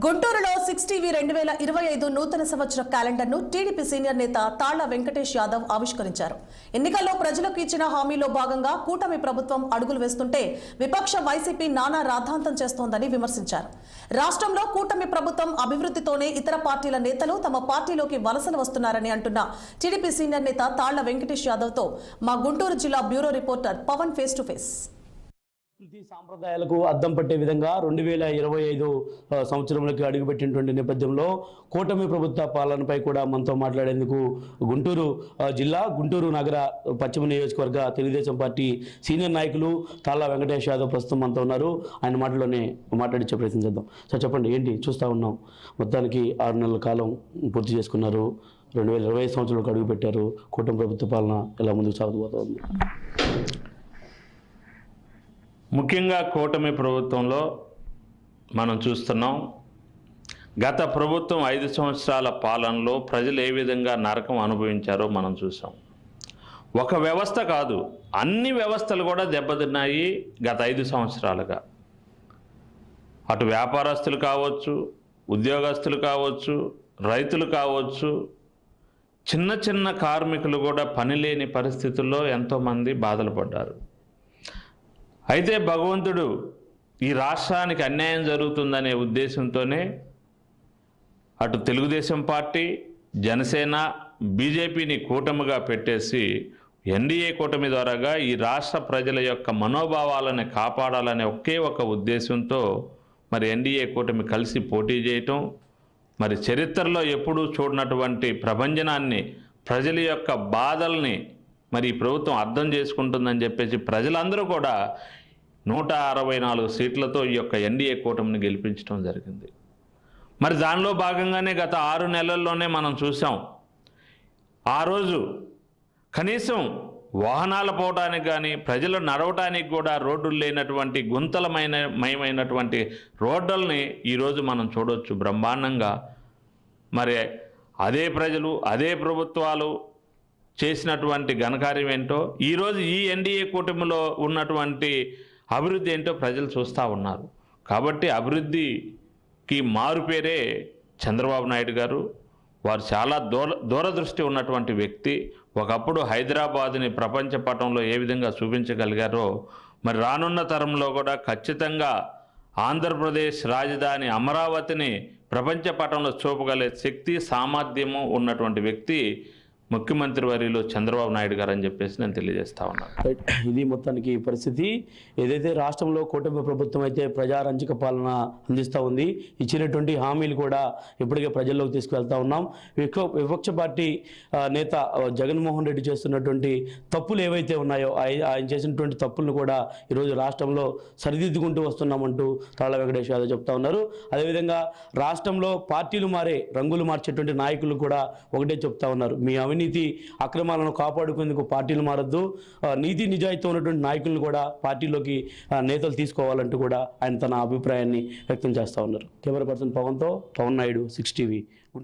గుంటూరులో six TV రెండు వేల ఇరవై ఐదు నూతన సంవత్సర క్యాలెండర్ను టీడీపీ సీనియర్ నేత తాళ్ళ వెంకటేష్ యాదవ్ ఆవిష్కరించారు. ఎన్నికల్లో ప్రజలకు ఇచ్చిన హామీలో భాగంగా కూటమి ప్రభుత్వం అడుగులు వేస్తుంటే విపక్ష వైసీపీ నానా రాద్ధాంతం చేస్తోందని విమర్శించారు. రాష్ట్రంలో కూటమి ప్రభుత్వం అభివృద్ధితోనే ఇతర పార్టీల నేతలు తమ పార్టీలోకి వలసలు వస్తున్నారని అంటున్న టీడీపీ సీనియర్ నేత తాళ్ళ వెంకటేష్ యాదవ్తో మా గుంటూరు జిల్లా bureau reporter Pavan face to face. సంస్కృతి సాంప్రదాయాలకు అద్దం పట్టే విధంగా రెండు వేల ఇరవై ఐదు సంవత్సరంలోకి అడుగుపెట్టినటువంటి నేపథ్యంలో కూటమి ప్రభుత్వ పాలనపై కూడా మనతో మాట్లాడేందుకు గుంటూరు జిల్లా గుంటూరు నగర పశ్చిమ నియోజకవర్గ తెలుగుదేశం పార్టీ సీనియర్ నాయకులు తాళ్ళ వెంకటేష్ యాదవ్ ప్రస్తుతం మనతో ఉన్నారు. ఆయన మాటలోనే మాట్లాడించే ప్రయత్నం చేద్దాం. సార్ చెప్పండి ఏంటి చూస్తూ ఉన్నాం. మొత్తానికి ఆరు నెలల కాలం పూర్తి చేసుకున్నారు. రెండు వేల ఇరవై ఐదు సంవత్సరంలోకి అడుగుపెట్టారు. కూటమి ప్రభుత్వ పాలన ఎలా ముందుకు సాగుతోంది ముఖ్యంగా కూటమి ప్రభుత్వంలో మనం చూస్తున్నాం గత ప్రభుత్వం ఐదు సంవత్సరాల పాలనలో ప్రజలు ఏ విధంగా నరకం అనుభవించారో మనం చూసాం. ఒక వ్యవస్థ కాదు అన్ని వ్యవస్థలు కూడా దెబ్బతిన్నాయి గత ఐదు సంవత్సరాలుగా. అటు వ్యాపారస్తులు కావచ్చు ఉద్యోగస్తులు కావచ్చు రైతులు కావచ్చు చిన్న చిన్న కార్మికులు కూడా పని లేని పరిస్థితుల్లో ఎంతోమంది బాధలు పడ్డారు. అయితే భగవంతుడు ఈ రాష్ట్రానికి అన్యాయం జరుగుతుందనే ఉద్దేశంతోనే అటు తెలుగుదేశం పార్టీ జనసేన బీజేపీని కూటమిగా పెట్టేసి ఎన్డీఏ కూటమి ద్వారాగా ఈ రాష్ట్ర ప్రజల యొక్క మనోభావాలను కాపాడాలనే ఒకే ఒక ఉద్దేశంతో మరి ఎన్డీఏ కూటమి కలిసి పోటీ చేయటం మరి చరిత్రలో ఎప్పుడూ చూడనటువంటి ప్రభంజనాన్ని ప్రజల యొక్క బాధల్ని మరి ఈ ప్రభుత్వం అర్థం చేసుకుంటుందని చెప్పేసి ప్రజలందరూ కూడా నూట అరవై నాలుగు సీట్లతో ఈ యొక్క ఎన్డీఏ కూటమిని గెలిపించడం జరిగింది. మరి దానిలో భాగంగానే గత ఆరు నెలల్లోనే మనం చూసాం. ఆ రోజు కనీసం వాహనాలు పోవడానికి కానీ ప్రజలు నడవటానికి కూడా రోడ్డులు లేనటువంటి గుంతలమైన మయమైనటువంటి రోడ్డుల్ని ఈరోజు మనం చూడవచ్చు బ్రహ్మాండంగా. మరి అదే ప్రజలు అదే ప్రభుత్వాలు చేసినటువంటి ఘనకార్యం ఏంటో ఈరోజు ఈ ఎన్డీఏ కూటమిలో ఉన్నటువంటి అభివృద్ధి ఏంటో ప్రజలు చూస్తూ ఉన్నారు. కాబట్టి అభివృద్ధికి మారుపేరే చంద్రబాబు నాయుడు గారు. వారు చాలా దూర దూరదృష్టి ఉన్నటువంటి వ్యక్తి. ఒకప్పుడు హైదరాబాద్ని ప్రపంచ పటంలో ఏ విధంగా చూపించగలిగారో మరి రానున్న తరంలో కూడా ఖచ్చితంగా ఆంధ్రప్రదేశ్ రాజధాని అమరావతిని ప్రపంచ పటంలో చూపగలే శక్తి సామర్థ్యము ఉన్నటువంటి వ్యక్తి ముఖ్యమంత్రి వారిలో చంద్రబాబు నాయుడు గారు అని చెప్పేసి నేను తెలియజేస్తా ఉన్నాను. ఇది మొత్తానికి పరిస్థితి. ఏదైతే రాష్ట్రంలో కూటమి ప్రభుత్వం అయితే ప్రజారంజక పాలన అందిస్తూ ఉంది ఇచ్చినటువంటి హామీలు కూడా ఇప్పటికే ప్రజల్లోకి తీసుకువెళ్తా ఉన్నాం. విపక్ష పార్టీ నేత జగన్మోహన్ రెడ్డి చేస్తున్నటువంటి తప్పులు ఏవైతే ఉన్నాయో ఆయన చేసినటువంటి తప్పులను కూడా ఈరోజు రాష్ట్రంలో సరిదిద్దుకుంటూ వస్తున్నామంటూ తాళ వెంకటేష్ యాదవ్ చెప్తా ఉన్నారు. అదేవిధంగా రాష్ట్రంలో పార్టీలు మారే రంగులు మార్చేటువంటి నాయకులు కూడా ఒకటే చెప్తా ఉన్నారు. మీ అవినీతి అక్రమాలను కాపాడుకునేందుకు పార్టీలు మారద్దు. నీతి నిజాయితీ ఉన్నటువంటి నాయకులను కూడా పార్టీలోకి నేతలు తీసుకోవాలంటూ కూడా ఆయన తన అభిప్రాయాన్ని వ్యక్తం చేస్తూ ఉన్నారు. కెమెరా పర్సన్ పవన్తో పవన్ నాయుడు సిక్స్ టీవీ